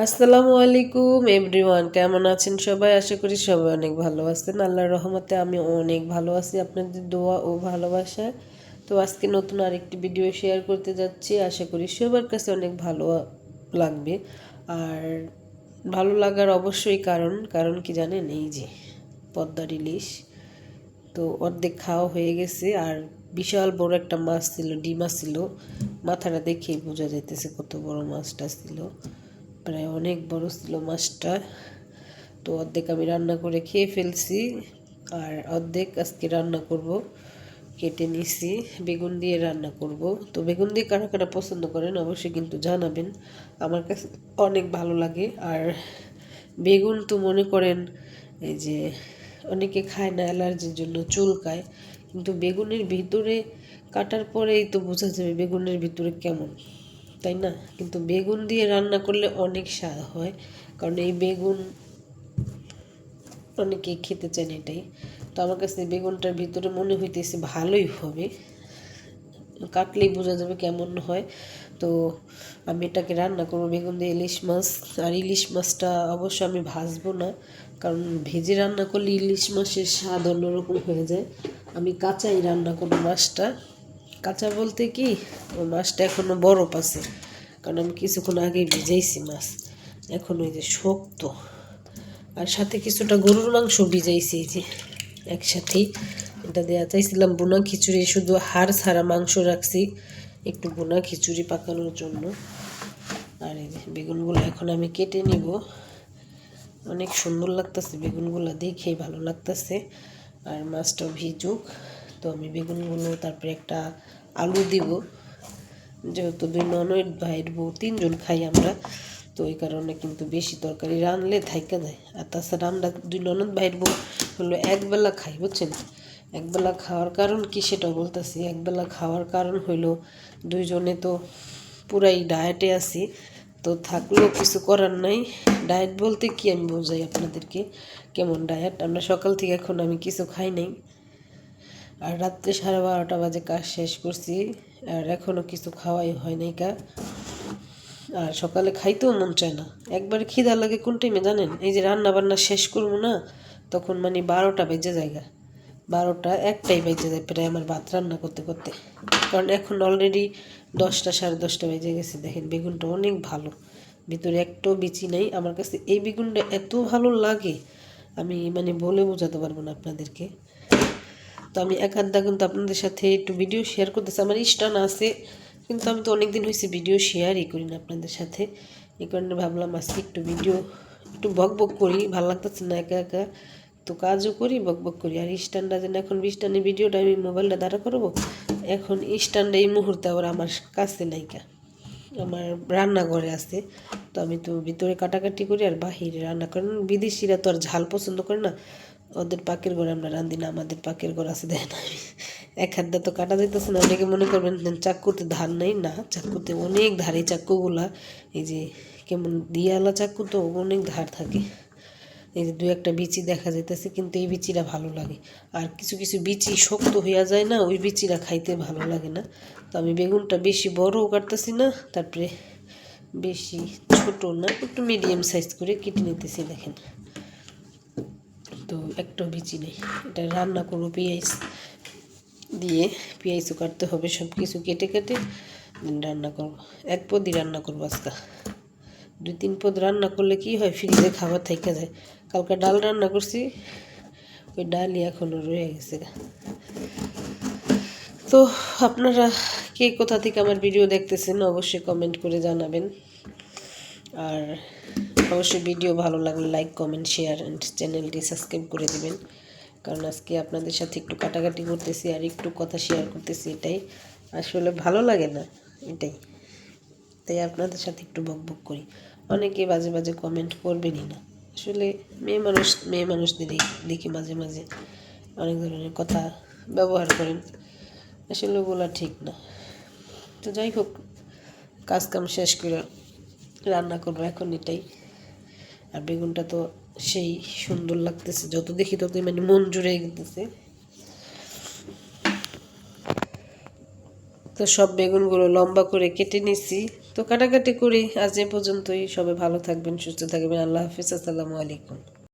আসসালামু আলাইকুম এভরিওয়ান কেমন আছেন সবাই? আশা করি সবাই অনেক ভালো আছেন। আল্লাহর রহমতে আমি অনেক ভালো আছি। আপনাদের দোয়া ও ভালোবাসায় তো আজকে নতুন আরেকটি ভিডিও শেয়ার করতে যাচ্ছি। আশা করি সবার কাছে অনেক ভালো লাগবে। আর ভালো লাগার অবশ্যই কারণ কারণ কি জানেন? এই যে পদ্মার ইলিশ তো অর্ধেক খাওয়া হয়ে গেছে। আর বিশাল বড় একটা মাছ ছিল, ডিমা ছিল। মাথাটা দেখেই বোঝা যাইতেছে কত বড় মাছটা ছিল। প্রায় অনেক বড় ছিল মাছটা। তো অর্ধেক আমি রান্না করে খেয়ে ফেলছি আর অর্ধেক আজকে রান্না করব, কেটে নিছি, বেগুন দিয়ে রান্না করব। তো বেগুন দিয়ে কারা কারা পছন্দ করেন অবশ্যই কিন্তু জানাবেন, আমার কাছে অনেক ভালো লাগে। আর বেগুন তো মনে করেন এই যে অনেকে খায় না, অ্যালার্জির জন্য চুলকায়, কিন্তু বেগুনের ভিতরে কাটার পরেই তো বোঝা যাবে বেগুনের ভিতরে কেমন। তাই না? কিন্তু বেগুন দিয়ে রান্না করলে অনেক স্বাদ হয়, কারণ এই বেগুন অনেকে খেতে চান এটাই। তো আমার কাছে বেগুনটার ভিতরে মনে হইতেছে ভালোই হবে। কাটলেই বোঝা যাবে কেমন হয়। তো আমি এটাকে রান্না করব বেগুন দিয়ে ইলিশ মাছ। আর ইলিশ মাছটা অবশ্য আমি ভাজবো না, কারণ ভেজে রান্না করলে ইলিশ মাছের স্বাদ অন্যরকম হয়ে যায়। আমি কাঁচাই রান্না করব মাছটা। কাঁচা বলতে কি মাছটা এখনও বরফ আছে, কারণ আমি কিছুক্ষণ আগে ভিজাইছি মাছ, এখন ওই যে শক্ত। আর সাথে কিছুটা গরুর মাংস ভিজাইছি এই যে একসাথেই, এটা দেওয়া চাইছিলাম বোনা খিচুড়ি, শুধু হাড় ছাড়া মাংস রাখছি, একটু বোনা খিচুড়ি পাকানোর জন্য। আর এই বেগুনগুলো এখন আমি কেটে নিব। অনেক সুন্দর লাগতেছে বেগুনগুলো, দেখেই ভালো লাগতেছে। আর মাছটাও ভিজুক। তো আমি বেগুনগুলো, তারপরে একটা আলু দিব। যেহেতু দুই ননদ ভাইয়ের বউ, তিনজন খাই আমরা, তো ওই কারণে কিন্তু বেশি তরকারি রানলে থাইকা যায়। আর তাছাড়া আমরা দুই ননদ ভাইয়ের বউ হলো একবেলা খাই, বুঝছেন? একবেলা খাওয়ার কারণ কি সেটা বলতেছি। একবেলা খাওয়ার কারণ হইল দুইজনে তো পুরাই ডায়েটে আছি, তো থাকলেও কিছু করার নাই। ডায়েট বলতে কি আমি বোঝাই আপনাদেরকে? কেমন ডায়েট? আমরা সকাল থেকে এখন আমি কিছু খাই নাই। আর রাত্রে সাড়ে বারোটা বাজে কাজ শেষ করছি, আর এখনও কিছু খাওয়াই হয় নাই কা। আর সকালে খাইতেও মন চায় না। একবার খিদা লাগে কোন টাইমে জানেন? এই যে রান্না বান্না শেষ করব না, তখন মানে বারোটা বেজে জায়গা বারোটা একটাই বেজে যায় প্রায় আমার ভাত রান্না করতে করতে। কারণ এখন অলরেডি দশটা, সাড়ে দশটা বেজে গেছে। দেখেন বেগুনটা অনেক ভালো। ভিতরে একটাও বিচি নাই। আমার কাছে এই বেগুনটা এত ভালো লাগে, আমি মানে বলে বোঝাতে পারব না আপনাদেরকে। তো আমি এক আধা কিন্তু আপনাদের সাথে একটু ভিডিও শেয়ার করতেছি। আমার ইস্টান আছে, কিন্তু আমি তো অনেক দিন হয়েছে ভিডিও শেয়ারই করি না আপনাদের সাথে। এই কারণে ভাবলাম আজকে একটু ভিডিও একটু বক বক করি। ভালো লাগতেছে না একা একা। তো কাজও করি বক বক করি। আর স্ট্যান্ডটা যেন এখন স্ট্যান্ডের ভিডিওটা আমি মোবাইলটা দাঁড়া করব, এখন স্ট্যান্ডে এই মুহূর্তে আবার আমার কাছে নাইকা আমার রান্নাঘরে আছে। তো আমি তো ভিতরে কাটাকাটি করি আর বাহিরে রান্না করেন বিদেশিরা তো আর ঝাল পছন্দ করে না। ওদের পাকের ঘরে আমরা রান্ধি না, আমাদের পাকের ঘর আছে দেয় না এক হাত তো কাটা যেতেছে না, অনেকে মনে করবেন চাকুতে ধার নেই না? চাকুতে অনেক ধারে চাকুগুলা এই যে কেমন দিয়ালা চাকু তো, অনেক ধার থাকে। এই যে দু একটা বিচি দেখা যাইতেছে, কিন্তু এই বিচিটা ভালো লাগে। আর কিছু কিছু বিচি শক্ত হইয়া যায় না, ওই বিচিটা খাইতে ভালো লাগে না। তো আমি বেগুনটা বেশি বড়ও কাটতেছি না, তারপরে বেশি ছোট না, একটু মিডিয়াম সাইজ করে কেটে নিতেছি, দেখেন। তো একটা বিচি নেই। এটা রান্না করব পেঁয়াজ দিয়ে। পেঁয়াজও কাটতে হবে সব কিছু কেটে কেটে রান্না করব। এক পদই রান্না করব আজকে। দুই তিন পদ রান্না করলে কি হয়, ফ্রিজে খাবার থেকে যায়। কালকে ডাল রান্না করছি, ওই ডালই এখনও রয়ে গেছে। তো আপনারা কে কোথা থেকে আমার ভিডিও দেখতেছেন, অবশ্যই কমেন্ট করে জানাবেন। আর অবশ্যই ভিডিও ভালো লাগলে লাইক কমেন্ট শেয়ার অ্যান্ড চ্যানেলটি সাবস্ক্রাইব করে দেবেন। কারণ আজকে আপনাদের সাথে একটু কাটাকাটি করতেছি আর একটু কথা শেয়ার করতেছি এটাই। আসলে ভালো লাগে না এটাই। তাই আপনাদের সাথে একটু বক বক করি। অনেকে বাজে বাজে কমেন্ট করবেনই না। আসলে মেয়ে মানুষ, মেয়ে মানুষদেরই দেখি মাঝে মাঝে অনেক ধরনের কথা ব্যবহার করেন। আসলে বলা ঠিক না। তো যাই হোক কাজ কাম শেষ করে রান্না করব এখন এটাই। আর বেগুনটা তো সেই সুন্দর লাগতেছে। যত দেখি ততই মানে মন জুড়ে গেতেছে। তো সব বেগুনগুলো লম্বা করে কেটে নিছি। তো কাটাকাটি করি। আজ এ পর্যন্তই। সবাই ভালো থাকবেন, সুস্থ থাকবেন। আল্লাহ হাফিজ। আসসালামু আলাইকুম।